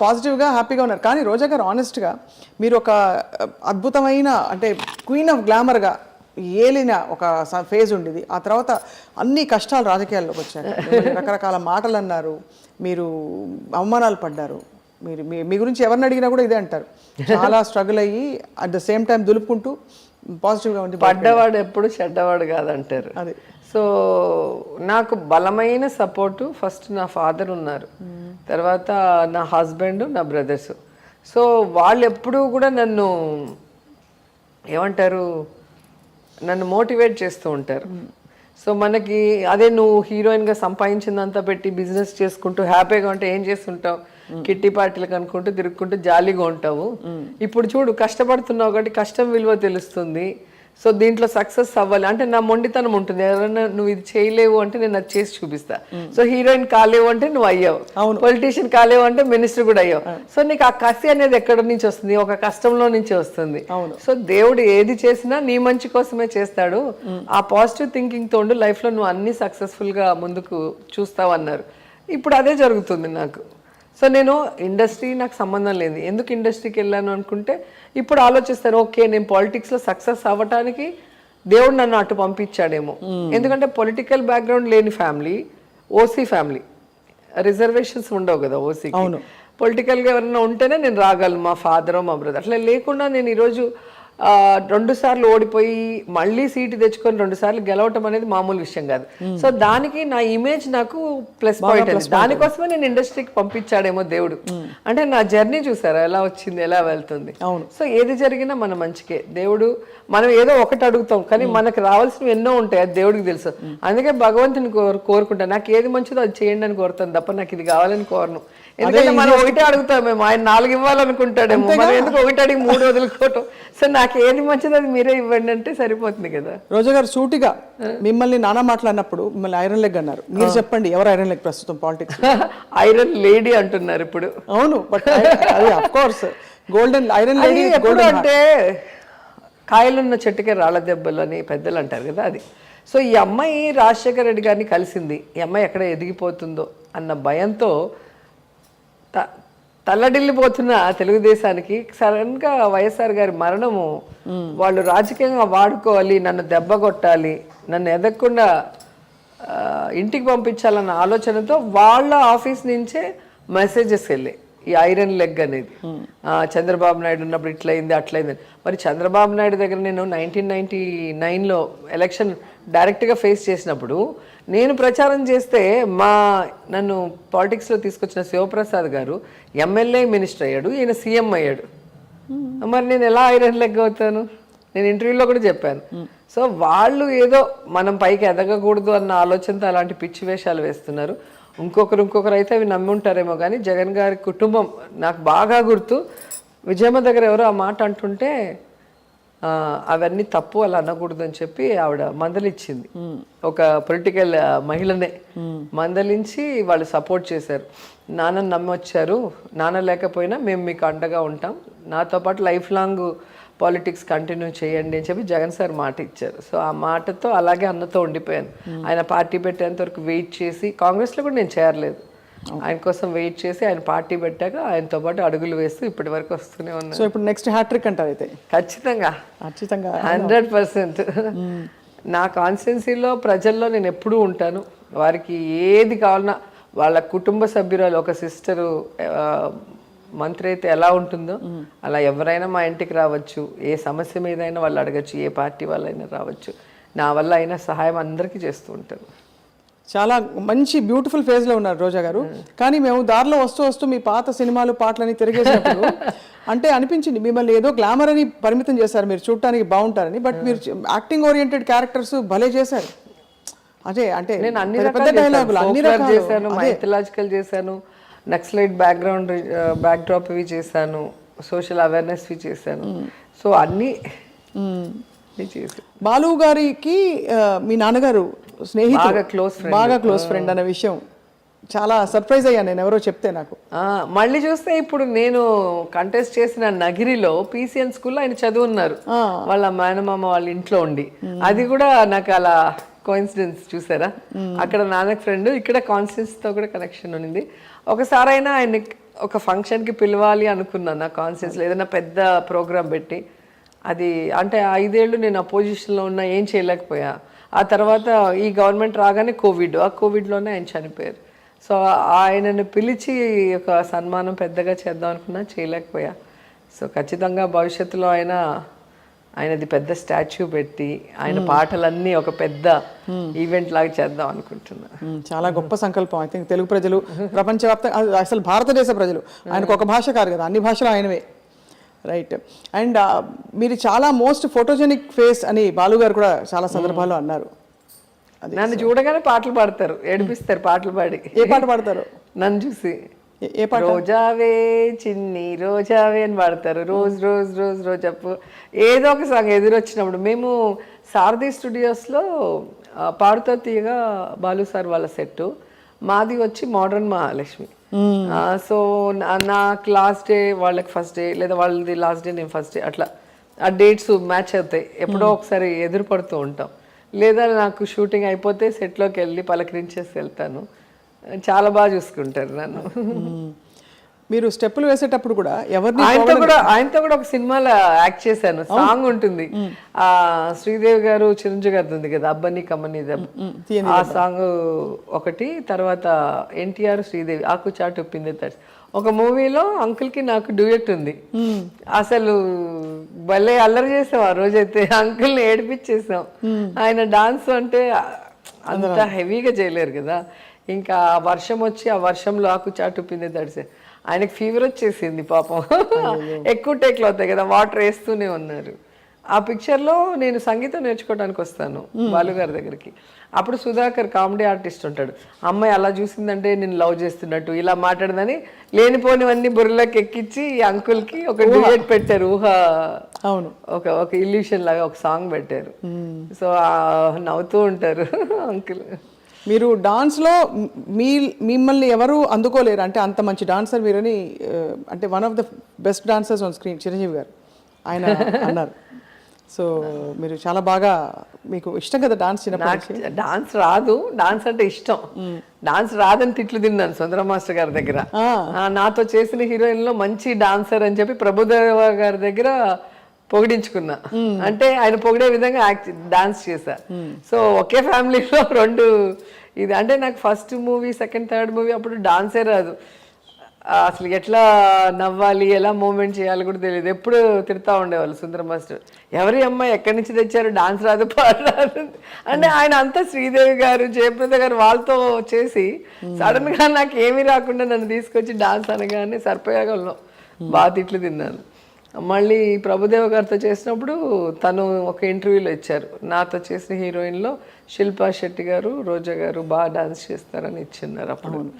పాజిటివ్గా హ్యాపీగా ఉన్నారు. కానీ రోజా గారు ఆనెస్ట్గా మీరు ఒక అద్భుతమైన అంటే క్వీన్ ఆఫ్ గ్లామర్గా ఏలిన ఒక ఫేజ్ ఉండేది. ఆ తర్వాత అన్ని కష్టాలు రాజకీయాల్లోకి వచ్చాయి. రకరకాల మాటలు అన్నారు. మీరు అవమానాలు పడ్డారు. మీరు మీ మీ గురించి ఎవరిని అడిగినా కూడా ఇదే అంటారు. చాలా స్ట్రగుల్ అయ్యి అట్ ద సేమ్ టైం దులుపుకుంటూ పాజిటివ్గా ఉంది పడ్డవాడు ఎప్పుడు చెడ్డవాడు కాదంటారు. అది. సో నాకు బలమైన సపోర్టు ఫస్ట్ నా ఫాదర్ ఉన్నారు. తర్వాత నా హస్బెండ్ నా బ్రదర్స్. సో వాళ్ళు ఎప్పుడూ కూడా నన్ను ఏమంటారు నన్ను మోటివేట్ చేస్తూ ఉంటారు. సో మనకి అదే నువ్వు హీరోయిన్గా సంపాదించిందంతా పెట్టి బిజినెస్ చేసుకుంటూ హ్యాపీగా ఉంటే ఏం చేస్తుంటావు? కిట్టి పార్టీలకు అనుకుంటూ తిరుక్కుంటూ జాలీగా ఉంటావు. ఇప్పుడు చూడు కష్టపడుతున్నావు కాబట్టి కష్టం విలువ తెలుస్తుంది. సో దీంట్లో సక్సెస్ అవ్వాలి. అంటే నా మొండితనం ఉంటుంది. ఎవరైనా నువ్వు ఇది చేయలేవు అంటే నేను అది చేసి చూపిస్తా. సో హీరోయిన్ కాలేవు అంటే నువ్వు అయ్యావు. పొలిటీషియన్ కాలేవు అంటే మినిస్టర్ కూడా అయ్యావు. సో నీకు ఆ కసి అనేది ఎక్కడ నుంచి వస్తుంది? ఒక కష్టంలో నుంచి వస్తుంది. సో దేవుడు ఏది చేసినా నీ మంచి కోసమే చేస్తాడు. ఆ పాజిటివ్ థింకింగ్ తోడు లైఫ్లో నువ్వు అన్ని సక్సెస్ఫుల్గా ముందుకు చూస్తావు అన్నారు ఇప్పుడు అదే జరుగుతుంది నాకు. సో నేను ఇండస్ట్రీ నాకు సంబంధం లేదు. ఎందుకు ఇండస్ట్రీకి వెళ్ళాను అనుకుంటే ఇప్పుడు ఆలోచిస్తాను ఓకే నేను పాలిటిక్స్లో సక్సెస్ అవ్వటానికి దేవుడు నన్ను అటు పంపించాడేమో. ఎందుకంటే పొలిటికల్ బ్యాక్గ్రౌండ్ లేని ఫ్యామిలీ ఓసీ ఫ్యామిలీ రిజర్వేషన్స్ ఉండవు కదా ఓసీ పొలిటికల్గా ఎవరైనా ఉంటేనే నేను రాగలను మా ఫాదర్ మా బ్రదర్ అట్లా లేకుండా నేను ఈరోజు ఆ, రెండు సార్లు ఓడిపోయి మళ్ళీ సీటు తెచ్చుకొని రెండు సార్లు గెలవటం అనేది మామూలు విషయం కాదు. సో దానికి నా ఇమేజ్ నాకు ప్లస్ పాయింట్ అది దానికోసమే నేను ఇండస్ట్రీకి పంపించాడేమో దేవుడు. అంటే నా జర్నీ చూసారా? ఎలా వచ్చింది? ఎలా వెళ్తుంది? సో ఏది జరిగినా మన మంచికే. దేవుడు మనం ఏదో ఒకటి అడుగుతాం కానీ మనకు రావాల్సినవి ఎన్నో ఉంటాయి. అది దేవుడికి తెలుసు. అందుకే భగవంతుని కోరు కోరుకుంటా. నాకు ఏది మంచిదో అది చేయండి అని కోరుతాను తప్ప నాకు ఇది కావాలని కోరను. ఎందుకంటే మనం ఒకటే అడుగుతాం మేము ఆయన నాలుగు ఇవ్వాలనుకుంటాడేమో. మనం ఎందుకు ఒకటి అడిగి మూడు వదులుకోవటం సో నాకు ఏది మంచిదో అది మీరే ఇవ్వండి అంటే సరిపోతుంది కదా. రోజా గారు సూటిగా మిమ్మల్ని నానా మాట్లాడినప్పుడు మిమ్మల్ని ఐరన్ లెగ్ అన్నారు. మీరు చెప్పండి ఎవరు ఐరన్ లెగ్ ప్రస్తుతం పాలిటిక్స్? ఐరన్ లేడీ అంటున్నారు ఇప్పుడు. అవును బట్ అది of course golden iron lady ఎప్పుడు అంటే కాయలున్న చెట్టుకే రాళ్ళ దెబ్బలు అని పెద్దలు అంటారు కదా అది. సో ఈ అమ్మాయి రాజశేఖర రెడ్డి గారిని కలిసింది. ఈ అమ్మాయి ఎక్కడ ఎదిగిపోతుందో అన్న భయంతో త- తల్లడిల్లిపోతున్న తెలుగుదేశానికి సడన్గా వైఎస్ఆర్ గారి మరణము. వాళ్ళు రాజకీయంగా వాడుకోవాలి నన్ను దెబ్బ కొట్టాలి నన్ను ఎదగకుండా ఇంటికి పంపించాలన్న ఆలోచనతో వాళ్ళ ఆఫీస్ నుంచే మెసేజెస్ వెళ్ళాయి. ఈ ఐరన్ లెగ్ అనేది. ఆ, చంద్రబాబు నాయుడు ఉన్నప్పుడు ఇట్లయింది అట్లయింది. మరి చంద్రబాబు నాయుడు దగ్గర నేను నైన్టీన్ నైన్టీ నైన్లో ఎలక్షన్ డైరెక్ట్గా ఫేస్ చేసినప్పుడు నేను ప్రచారం చేస్తే మా నన్ను పాలిటిక్స్లో తీసుకొచ్చిన శివప్రసాద్ గారు ఎమ్మెల్యే మినిస్టర్ అయ్యాడు ఈయన సీఎం అయ్యాడు. మరి నేను ఎలా ఐరన్ లెగ్ అవుతాను? నేను ఇంటర్వ్యూలో కూడా చెప్పాను. సో వాళ్ళు ఏదో మనం పైకి ఎదగకూడదు అన్న ఆలోచనతో అలాంటి పిచ్చి వేషాలు వేస్తున్నారు. ఇంకొకరు ఇంకొకరు అయితే అవి నమ్మి ఉంటారేమో కానీ జగన్ గారి కుటుంబం నాకు బాగా గుర్తు. విజయమ్మ దగ్గర ఎవరో ఆ మాట అంటుంటే అవన్నీ తప్పు అలా అనకూడదు అని చెప్పి ఆవిడ మందలిచ్చింది. ఒక పొలిటికల్ మహిళనే మందలించి వాళ్ళు సపోర్ట్ చేశారు. నాన్న నమ్మొచ్చారు. నాన్న లేకపోయినా మేము మీకు అండగా ఉంటాం. నాతో పాటు లైఫ్ లాంగ్ పాలిటిక్స్ కంటిన్యూ చేయండి అని చెప్పి జగన్ సార్ మాట ఇచ్చారు. సో ఆ మాటతో అలాగే అన్నతో ఉండిపోయాను. ఆయన పార్టీ పెట్టేంత వరకు వెయిట్ చేసి కాంగ్రెస్లో కూడా నేను చేరలేదు. ఆయన కోసం వెయిట్ చేసి ఆయన పార్టీ పెట్టాక ఆయనతో పాటు అడుగులు వేస్తూ ఇప్పటి వరకు వస్తూనే ఉన్నాను. సో ఇప్పుడు నెక్స్ట్ హ్యాట్రిక్ అంటారు అయితే? ఖచ్చితంగా. ఖచ్చితంగా. Hundred percent. నా కాన్స్టిట్యున్సీలో ప్రజల్లో నేను ఎప్పుడూ ఉంటాను. వారికి ఏది కావాలన్నా వాళ్ళ కుటుంబ సభ్యురాలు ఒక సిస్టరు మంత్రి అయితే ఎలా ఉంటుందో అలా ఎవరైనా మా ఇంటికి రావచ్చు ఏ సమస్య మీద అయినా వాళ్ళు అడగచ్చు ఏ పార్టీ వాళ్ళైనా రావచ్చు. నా వల్ల అయినా సహాయం అందరికీ చేస్తూ ఉంటాను చాలా మంచి బ్యూటిఫుల్ ఫేజ్లో ఉన్నారు రోజా గారు. కానీ మేము దారిలో వస్తూ వస్తూ మీ పాత సినిమాలు పాటలని తిరిగేసినప్పుడు అంటే అనిపించింది మిమ్మల్ని ఏదో గ్లామర్ అని పరిమితం చేశారు మీరు చూడటానికి బాగుంటారని. బట్ మీరు యాక్టింగ్ ఓరియంటెడ్ క్యారెక్టర్స్ భలే చేశారు. అదే అంటే నేను అన్ని రకాలు డైలాగులు అన్ని చేశాను మైథలాజికల్ చేశాను. నక్సలైట్ బ్యాక్గ్రౌండ్ బ్యాక్ డ్రాప్ ఇవి చేశాను. సోషల్ అవేర్నెస్ వి చేశాను. సో అన్ని బాలు గారికి మీ నాన్నగారు close friend. బాగా క్లోజ్ ఫ్రెండ్ అనే విషయం. చాలా సర్ప్రైజ్ అయ్యాను నేను ఎవరో చెప్తే నాకు. మళ్ళీ చూస్తే ఇప్పుడు నేను కంటెస్ట్ చేసిన నగిరిలో పీసీఎన్ స్కూల్లో ఆయన చదువున్నారు. వాళ్ళ మేనమామ వాళ్ళ ఇంట్లో ఉండి. అది కూడా నాకు అలా కోయిన్సిడెన్స్ చూసారా? అక్కడ నాన్నకి ఫ్రెండ్ ఇక్కడ కాన్స్టెన్స్తో కూడా కనెక్షన్ ఉంది ఒకసారి అయినా ఆయన ఒక ఫంక్షన్కి పిలవాలి అనుకున్నాను నా కాన్షియస్లో ఏదైనా పెద్ద ప్రోగ్రామ్ పెట్టి. అది అంటే ఐదేళ్ళు నేను అపోజిషన్లో ఉన్నా ఏం చేయలేకపోయా. ఆ తర్వాత ఈ గవర్నమెంట్ రాగానే కోవిడ్ ఆ కోవిడ్లోనే ఆయన చనిపోయారు. సో ఆయనను పిలిచి ఒక సన్మానం పెద్దగా చేద్దాం అనుకున్నా చేయలేకపోయా. సో ఖచ్చితంగా భవిష్యత్తులో ఆయన ఆయనది పెద్ద స్టాచ్యూ పెట్టి ఆయన పాటలన్నీ ఒక పెద్ద ఈవెంట్ లాగా చేద్దాం అనుకుంటున్నా. చాలా గొప్ప సంకల్పం. ఐ థింక్ తెలుగు ప్రజలు ప్రపంచవ్యాప్తంగా అసలు భారతదేశ ప్రజలు. ఆయనకు ఒక భాష కాదు కదా అన్ని భాషలు ఆయనవే. రైట్ అండ్ మీరు చాలా మోస్ట్ ఫోటోజెనిక్ ఫేస్ అని బాలు గారు కూడా చాలా సందర్భాల్లో అన్నారు. నన్ను చూడగానే పాటలు పాడతారు ఏడిపిస్తారు పాటలు పాడి. ఏ పాట పాడతారు? నన్ను చూసి. ఏ- పాట? రోజావే చిన్ని రోజావే అని పాడతారు. రోజ్ రోజ్ రోజ్ రోజప్పు ఏదో ఒక సాంగ్ ఎదురొచ్చినప్పుడు మేము సారథి స్టూడియోస్లో పాడుతో తీయగా బాలు సార్ వాళ్ళ సెట్ మాది వచ్చి మోడర్న్ మహాలక్ష్మి. సో నా- నాకు లాస్ట్ డే వాళ్ళకి ఫస్ట్ డే లేదా వాళ్ళది లాస్ట్ డే నేను ఫస్ట్ డే అట్లా. ఆ డేట్స్ మ్యాచ్ అవుతాయి. ఎప్పుడో ఒకసారి ఎదురు పడుతూ ఉంటాం. లేదా నాకు షూటింగ్ అయిపోతే సెట్లోకి వెళ్ళి పలకరించేసి వెళ్తాను. చాలా బాగా చూసుకుంటారు నన్ను. మీరు స్టెప్పులు వేసేటప్పుడు కూడా ఎవరిని ఆయనతో కూడా ఆయనతో కూడా ఒక సినిమాలో యాక్ట్ చేశాను సాంగ్ ఉంటుంది. ఆ శ్రీదేవి గారు చిరంజీవి గారిది ఉంది కదా అబ్బని కమ్మని దెబ్బ. ఆ సాంగ్ ఒకటి తర్వాత ఎన్టీఆర్ శ్రీదేవి ఆకు చాటు పిండి తడిసి ఒక మూవీలో అంకుల్కి నాకు డ్యూయట్ ఉంది. అసలు భలే అల్లరి చేసాం ఆ రోజైతే. అంకుల్ని ఏడిపించేసాం ఆయన డాన్స్ అంటే అంత హెవీగా చేయలేరు కదా. ఇంకా ఆ వర్షం వచ్చి ఆ వర్షంలో ఆకు చాటు పిండి తడిసే. ఆయనకి ఫీవర్ వచ్చేసింది పాపం. ఎక్కువ టేక్లు అవుతాయి కదా వాటర్ వేస్తూనే ఉన్నారు. ఆ పిక్చర్లో నేను సంగీతం నేర్చుకోవడానికి వస్తాను బాలుగారి దగ్గరికి. అప్పుడు సుధాకర్ కామెడీ ఆర్టిస్ట్ ఉంటాడు. అమ్మాయి అలా చూసిందంటే నేను లవ్ చేస్తున్నట్టు ఇలా మాట్లాడదని లేనిపోనివన్నీ బుర్రలోకి ఎక్కించి ఈ అంకుల్కి ఒక డ్యూయట్ పెట్టారు. ఊహ. అవును. ఒక ఒక ఇల్యూషన్ లాగా ఒక సాంగ్ పెట్టారు. సో నవ్వుతూ ఉంటారు అంకుల్. మీరు డాన్స్లో మీ మిమ్మల్ని ఎవరు అందుకోలేరు. అంటే అంత మంచి డాన్సర్ మీరని అంటే one of the best dancers on screen Chiranjeevi garu. ఆయన అన్నారు. సో మీరు చాలా బాగా మీకు ఇష్టం కదా డాన్స్ చిన్నప్పటి డాన్స్ రాదు. డాన్స్ అంటే ఇష్టం. డాన్స్ రాదని తిట్లు తిన్నాను సుందర మాస్టర్ గారి దగ్గర. నాతో చేసిన హీరోయిన్లో మంచి డాన్సర్ అని చెప్పి ప్రభుదేవ గారి దగ్గర పొగిడించుకున్నా. అంటే ఆయన పొగిడే విధంగా యాక్ట్ డాన్స్ చేశా. సో ఒకే ఫ్యామిలీలో రెండు ఇది. అంటే నాకు first movie second third movie అప్పుడు డాన్సే రాదు. అసలు ఎట్లా నవ్వాలి ఎలా మూమెంట్ చేయాలి కూడా తెలియదు. ఎప్పుడు తిడతా ఉండేవాళ్ళు సుందర మాస్టర్. ఎవరి అమ్మాయి ఎక్కడి నుంచి తెచ్చారు? డాన్స్ రాదు పాట రాదు అంటే ఆయన అంతా శ్రీదేవి గారు జయప్రద గారు వాళ్ళతో చేసి సడన్గా నాకు ఏమీ రాకుండా నన్ను తీసుకొచ్చి డాన్స్ అనగానే సర్పయాగంలో బాగా తిట్లు తిన్నాను. మళ్ళీ ప్రభుదేవ గారితో చేసినప్పుడు తను ఒక ఇంటర్వ్యూలో ఇచ్చారు. నాతో చేసిన హీరోయిన్లో శిల్పా శెట్టి గారు రోజా గారు బాగా డాన్స్ చేస్తారని ఇచ్చిన్నారు అప్పుడు.